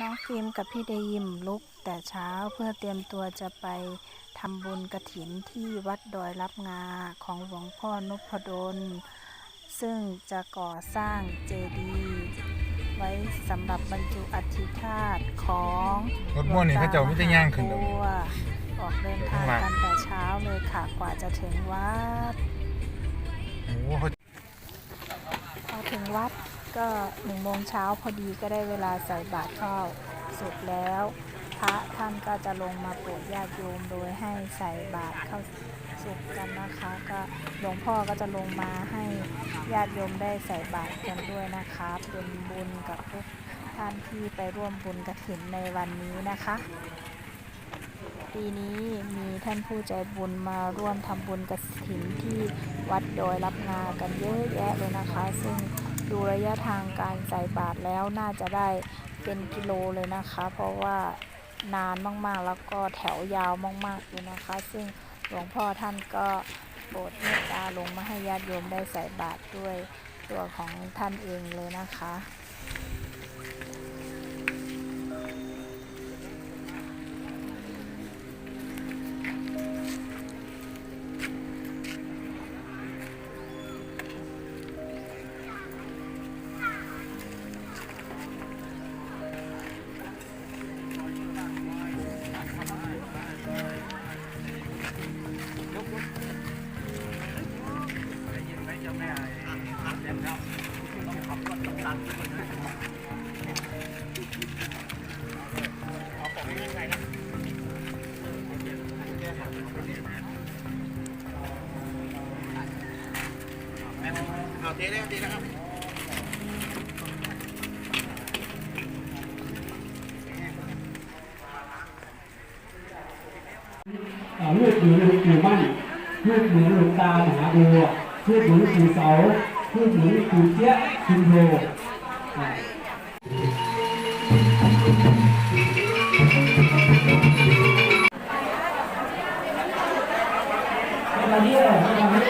น้องฟิล์มกับพี่เดยิมลุกแต่เช้าเพื่อเตรียมตัวจะไปทำบุญกระถินที่วัดดอยรับงาของหลวงพ่อนพดล ซึ่งจะก่อสร้างเจดีย์ไว้สำหรับบรรจุอัฐิธาตุของรถม่วงนี่เขาเจ้าไม่ได้ย่างขึ้นหลวงตมหาบัวออกเดินทางกันแต่เช้าเลยค่ะกว่าจะถึงวัด โอ้โหเขาพอถึงวัด ก็หนึ่งโมงเช้าพอดีก็ได้เวลาใส่บาตรเข้าเสร็จแล้ว พระท่านก็จะลงมาโปรดญาติโยมโดยให้ใส่บาตรเข้าสุกกันนะคะ ก็หลวงพ่อก็จะลงมาให้ญาติโยมได้ใส่บาตรกันด้วยนะคะเป็นบุญกับทุกท่านที่ไปร่วมบุญกระถินในวันนี้นะคะ ปีนี้มีท่านผู้ใจบุญมาร่วมทำบุญกระถินที่วัดโดยรับงากันเยอะแยะเลยนะคะ ซึ่ง ดูระยะทางการใส่บาทแล้วน่าจะได้เป็นกิโลเลยนะคะ เพราะว่านานมากๆแล้วก็แถวยาวมากๆอยู่นะคะ ซึ่งหลวงพ่อท่านก็โปรดเมตตาลงมาให้ญาติโยมได้ใส่บาตรด้วยตัวของท่านเองเลยนะคะ เอาเทเลยดีนะครับเอ่อรูปเหมือนหลวงปู่มั่นรูปเหมือนหลวงตามหาบัว รูปเหมือนปู่เสารูปเหมือนปู่เจี๊ยคุณโทอ่าตอนนี้เลยตอนนี้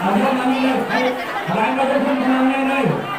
ตอนนี้มันเลยให้พลังเราจะทุ่มพลังแน่เลย